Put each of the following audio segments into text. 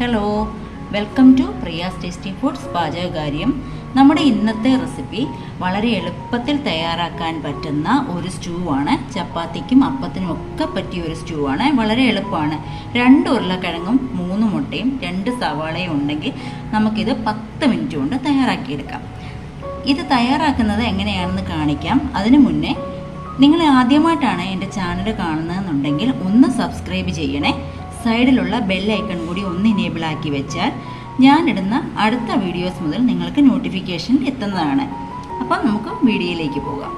Hello welcome to Priya's tasty foods പാചകകാര്യം നമ്മുടെ ഇന്നത്തെ recipe വളരെ എളുപ്പത്തിൽ തയ്യാറാക്കാൻ പറ്റുന്ന ഒരു സ്റ്റൂ ആണ് ചപ്പാത്തിക്കും അപ്പത്തിനും ഒക്കെ പറ്റിയ ഒരു സ്റ്റൂ ആണ് വളരെ എളുപ്പമാണ്. രണ്ട് ഉരുളക്കിഴങ്ങും മൂന്ന് മുട്ടയും രണ്ട് സവാളയും ഉണ്ടെങ്കിൽ നമുക്കിത് പത്ത് മിനിറ്റ് കൊണ്ട് തയ്യാറാക്കിയെടുക്കാം. ഇത് തയ്യാറാക്കുന്നത് എങ്ങനെയാണെന്ന് കാണിക്കാം. അതിനു മുന്നേ നിങ്ങൾ ആദ്യമായിട്ടാണ് എന്റെ ചാനൽ കാണുന്നതെന്നുണ്ടെങ്കിൽ ഒന്ന് സബ്സ്ക്രൈബ് ചെയ്യണേ. സൈഡിലുള്ള ബെൽ ഐക്കൺ കൂടി ഒന്ന് ഇനേബിൾ ആക്കി വെച്ചാൽ ഞാനിടുന്ന അടുത്ത വീഡിയോസ് മുതൽ നിങ്ങൾക്ക് നോട്ടിഫിക്കേഷൻ എത്തുന്നതാണ്. അപ്പം നമുക്ക് വീഡിയോയിലേക്ക് പോകാം.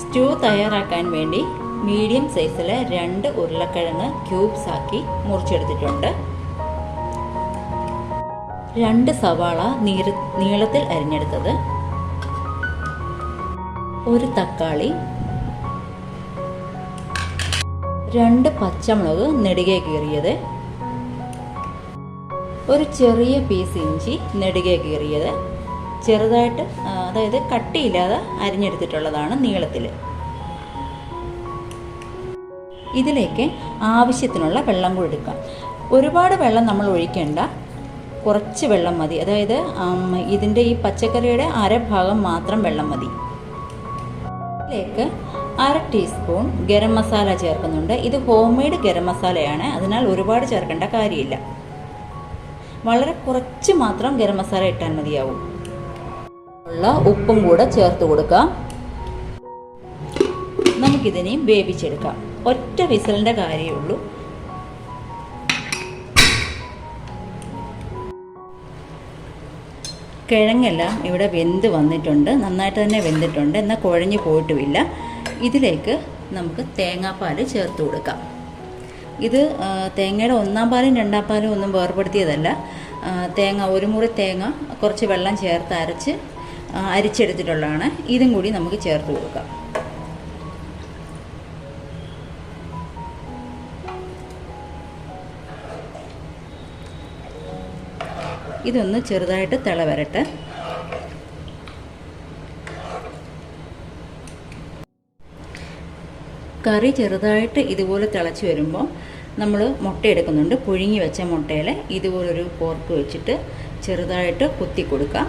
സ്റ്റൂ തയ്യാറാക്കാൻ വേണ്ടി മീഡിയം സൈസിൽ രണ്ട് ഉരുളക്കിഴങ്ങ് ക്യൂബ്സ് ആക്കി മുറിച്ചെടുത്തിട്ടുണ്ട്. രണ്ട് സവാള നീര നീളത്തിൽ അരിഞ്ഞെടുത്തത്. ഒരു തക്കാളി രണ്ട് പച്ചമുളക് നെടുകെ കീറിയത് ഒരു ചെറിയ പീസ് ഇഞ്ചി നെടുകെ കീറിയത് ചെറുതായിട്ട് അതായത് കട്ടിയില്ലാതെ അരിഞ്ഞെടുത്തിട്ടുള്ളതാണ് നീളത്തിൽ ഇതിലേക്ക് ആവശ്യത്തിനുള്ള വെള്ളം കൂടി എടുക്കാം ഒരുപാട് വെള്ളം നമ്മൾ ഒഴിക്കേണ്ട കുറച്ച് വെള്ളം മതി. അതായത് ഇതിന്റെ ഈ പച്ചക്കറിയുടെ അരഭാഗം മാത്രം വെള്ളം മതി. ഇതിലേക്ക് അര ടീസ്പൂൺ ഗരം മസാല ചേർക്കുന്നുണ്ട്. ഇത് ഹോം മെയ്ഡ് ഗരം മസാലയാണ്. അതിനാൽ ഒരുപാട് ചേർക്കേണ്ട കാര്യമില്ല. വളരെ കുറച്ച് മാത്രം ഗരം മസാല ഇട്ടാൽ മതിയാവും. ഉള്ള ഉപ്പും കൂടെ ചേർത്ത് കൊടുക്കാം. നമുക്കിതിനെയും വേവിച്ചെടുക്കാം. ഒറ്റ വിസലിന്റെ കാര്യമേ ഉള്ളൂ. കിഴങ്ങെല്ലാം ഇവിടെ വെന്ത് വന്നിട്ടുണ്ട്. നന്നായിട്ട് തന്നെ വെന്തിട്ടുണ്ട്. എന്നാൽ കുഴഞ്ഞു പോയിട്ടുമില്ല. ഇതിലേക്ക് നമുക്ക് തേങ്ങാപ്പാൽ ചേർത്ത് കൊടുക്കാം. ഇത് തേങ്ങയുടെ ഒന്നാം പാലും രണ്ടാം പാലും ഒന്നും വേർപെടുത്തിയതല്ല. തേങ്ങ ഒരു മുറി തേങ്ങ കുറച്ച് വെള്ളം ചേർത്ത് അരച്ച് അരിച്ചെടുത്തിട്ടുള്ളതാണ്. ഇതും കൂടി നമുക്ക് ചേർത്ത് കൊടുക്കാം. ഇതൊന്ന് ചെറുതായിട്ട് തിള വരട്ടെ. കറി ചെറുതായിട്ട് ഇതുപോലെ തിളച്ച് വരുമ്പോൾ നമ്മൾ മുട്ട എടുക്കുന്നുണ്ട്. പുഴുങ്ങി വെച്ച മുട്ടയിൽ ഇതുപോലൊരു പോർക്ക് വെച്ചിട്ട് ചെറുതായിട്ട് കുത്തി കൊടുക്കാം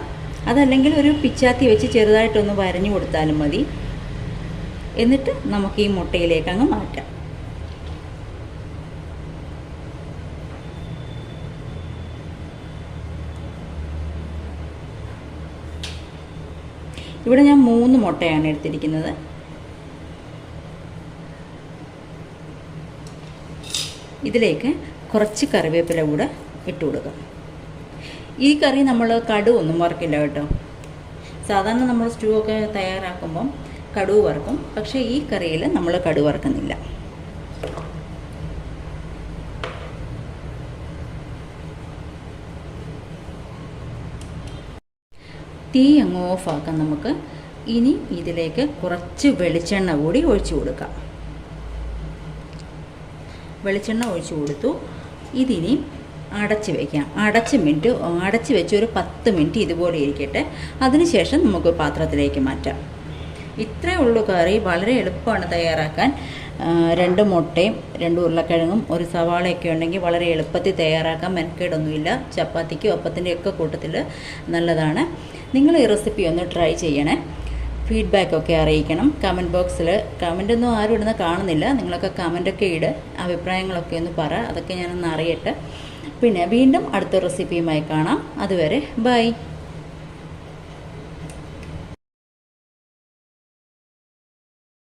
അതല്ലെങ്കിൽ ഒരു പിച്ചാത്തി വെച്ച് ചെറുതായിട്ടൊന്ന് വരഞ്ഞു കൊടുത്താലും മതി. എന്നിട്ട് നമുക്ക് ഈ മുട്ടയിലേക്ക് അങ്ങ് മാറ്റാം. ഇവിടെ ഞാൻ മൂന്ന് മുട്ടയാണ് എടുത്തിരിക്കുന്നത്. ഇതിലേക്ക് കുറച്ച് കറിവേപ്പില കൂടെ ഇട്ട് കൊടുക്കാം. ഈ കറി നമ്മൾ കടു ഒന്നും വറക്കില്ല കേട്ടോ. സാധാരണ നമ്മൾ സ്റ്റൂ ഒക്കെ തയ്യാറാക്കുമ്പം കടുവ് വറക്കും. പക്ഷേ ഈ കറിയിൽ നമ്മൾ കടു വറക്കുന്നില്ല. തീ അങ്ങ് ഓഫാക്കാം നമുക്ക്. ഇനി ഇതിലേക്ക് കുറച്ച് വെളിച്ചെണ്ണ കൂടി ഒഴിച്ചു കൊടുക്കാം. വെളിച്ചെണ്ണ ഒഴിച്ചു കൊടുത്തു. ഇതിനി അടച്ച് വയ്ക്കാം അടച്ച് മിനിറ്റ് അടച്ച് വെച്ച് ഒരു പത്ത് മിനിറ്റ് ഇതുപോലെ ഇരിക്കട്ടെ. അതിനുശേഷം നമുക്ക് പാത്രത്തിലേക്ക് മാറ്റാം. ഇത്രയേ ഉള്ളൂ കറി. വളരെ എളുപ്പമാണ് തയ്യാറാക്കാൻ. രണ്ട് മുട്ടയും രണ്ട് ഉരുളക്കിഴങ്ങും ഒരു സവാളയൊക്കെ ഉണ്ടെങ്കിൽ വളരെ എളുപ്പത്തിൽ തയ്യാറാക്കാൻ. മെനക്കേടൊന്നുമില്ല. ചപ്പാത്തിക്കും ഒപ്പത്തിന്റെയൊക്കെ കൂട്ടത്തിൽ നല്ലതാണ്. നിങ്ങൾ ഈ റെസിപ്പി ഒന്ന് ട്രൈ ചെയ്യണേ. ഫീഡ്ബാക്കൊക്കെ അറിയിക്കണം. കമന്റ് ബോക്സിൽ കമന്റൊന്നും ആരും ഇടുന്ന കാണുന്നില്ല. നിങ്ങളൊക്കെ കമന്റൊക്കെ ഇട്. അഭിപ്രായങ്ങളൊക്കെ ഒന്ന് പറ. അതൊക്കെ ഞാനൊന്ന് അറിയട്ടെ. പിന്നെ വീണ്ടും അടുത്ത റെസിപ്പിയുമായി കാണാം. അതുവരെ ബൈ